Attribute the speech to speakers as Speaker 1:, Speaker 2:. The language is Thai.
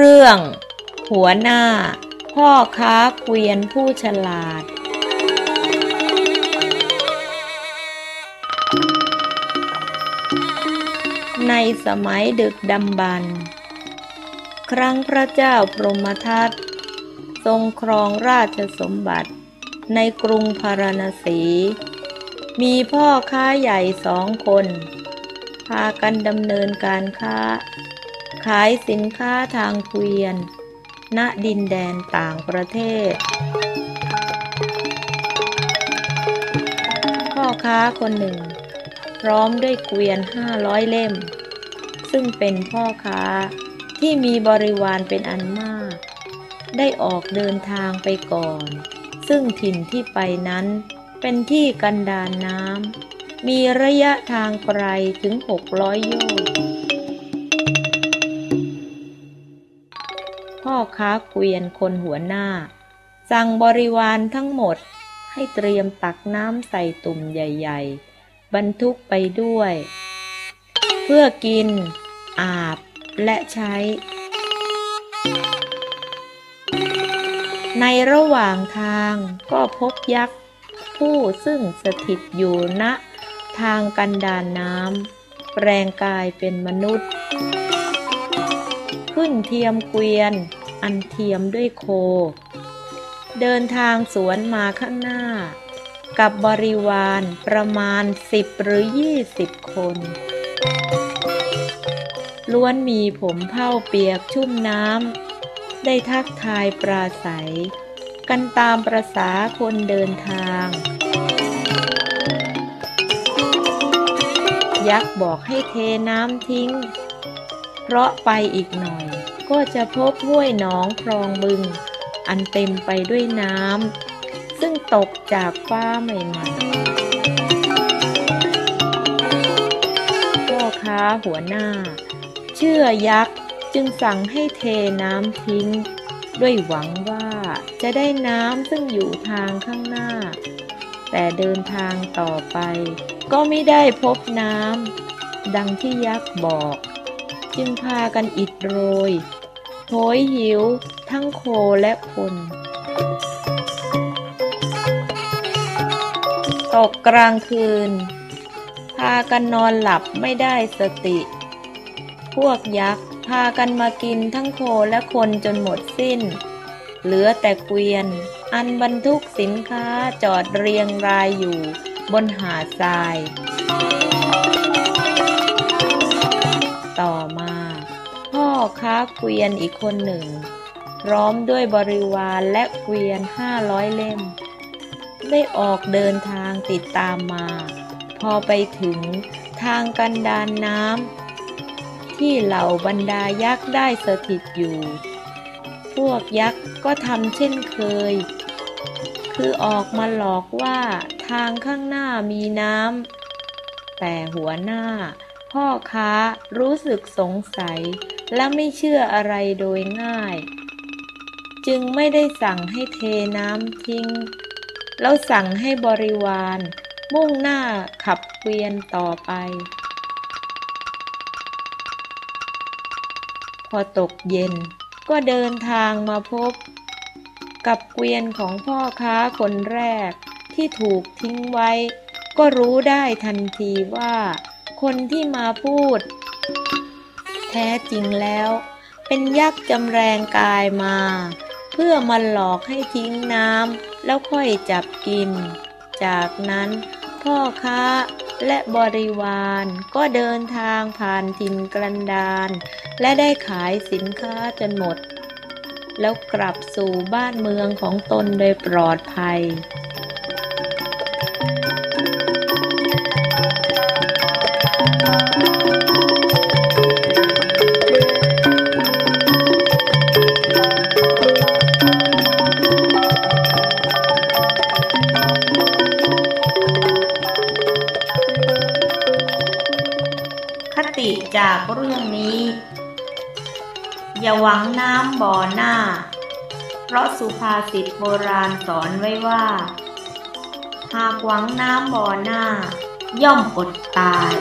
Speaker 1: เรื่อง หัวหน้า พ่อค้าเกวียนผู้ฉลาด ในสมัยดึกดำบรรพ์ครั้งพระเจ้าพรหมทัตทรงครองราชสมบัติในกรุงพาราณสี มีพ่อค้าใหญ่สองคน พากันดำเนินการค้า ขายสินค้าทางเกวียน ณ ดินแดนต่างประเทศ พ่อค้าคนหนึ่ง พร้อมด้วยเกวียนห้าร้อยเล่ม ซึ่งเป็นพ่อค้าที่มีบริวารเป็นอันมาก ได้ออกเดินทางไปก่อน ซึ่งถิ่นที่ไปนั้นเป็นที่กันดานน้ำ มีระยะทางไกลถึงหกร้อยโยชน์ พ่อค้าเกวียนคนหัวหน้า สั่งบริวารทั้งหมดให้เตรียมตักน้ำใส่ตุ่มใหญ่ๆ บรรทุกไปด้วย เพื่อกิน อาบและใช้ ในระหว่างทางก็พบยักษ์ ผู้ซึ่งสถิตอยู่ณทางกันดานน้ำแปลงกายเป็นมนุษย์ ขึ้นเทียมเกวียน อันเทียมด้วยโค เดินทางสวนมาข้างหน้า กับบริวารประมาณสิบหรือยี่สิบคน ล้วนมีผมเผ้าเปียกชุ่มน้ำ ได้ทักทายปราศัย กันตามประษาคนเดินทางยักษ์บอกให้เทน้ำทิ้ง เพราะไปอีกหน่อย ก็จะพบห้วยหนองคลองบึง อันเต็มไปด้วยน้ำซึ่งตกจากฟ้าใหม่ๆพ่อค้าหัวหน้า เชื่อยักษ์จึงสั่งให้เทน้ำทิ้ง ด้วยหวังว่าจะได้น้ำซึ่งอยู่ทางข้างหน้า แต่เดินทางต่อไป ก็ไม่ได้พบน้ำดังที่ยักษ์บอก จึงพากันอิดโรยโหยหิว ทั้งโคและคน ตกกลางคืน พากันนอนหลับไม่ได้สติ พวกยักษ์พากันมากินทั้งโคและคนจนหมดสิ้น เหลือแต่เกวียน อันบรรทุกสินค้าจอดเรียงรายอยู่บนหาดทราย ค้าเกวียนอีกคนหนึ่ง พร้อมด้วยบริวารและเกวียนห้าร้อยเล่ม ได้ออกเดินทางติดตามมา พอไปถึงทางกันดานน้ำที่เหล่าบรรดายักษ์ได้สถิตอยู่ พวกยักษ์ก็ทำเช่นเคย คือออกมาหลอกว่าทางข้างหน้ามีน้ำแต่หัวหน้าพ่อค้ารู้สึกสงสัย และไม่เชื่ออะไรโดยง่าย จึงไม่ได้สั่งให้เทน้ำทิ้ง แล้วสั่งให้บริวาร มุ่งหน้าขับเกวียนต่อไป พอตกเย็นก็เดินทางมาพบ กับเกวียนของพ่อค้าคนแรกที่ถูกทิ้งไว้ ก็รู้ได้ทันทีว่า คนที่มาพูด แท้จริงแล้ว เป็นยักษ์จำแรงกายมา เพื่อมาหลอกให้ทิ้งน้ำแล้วค่อยจับกิน จากนั้นพ่อค้าและบริวารก็เดินทางผ่านถิ่นกรันดานและได้ขายสินค้าจนหมด แล้วกลับสู่บ้านเมืองของตนโดยปลอดภัย จากเรื่องนี้ อย่าหวังน้ำบ่อหน้า เพราะสุภาษิตโบราณสอนไว้ว่า หากหวังน้ำบ่อหน้า ย่อมอดตาย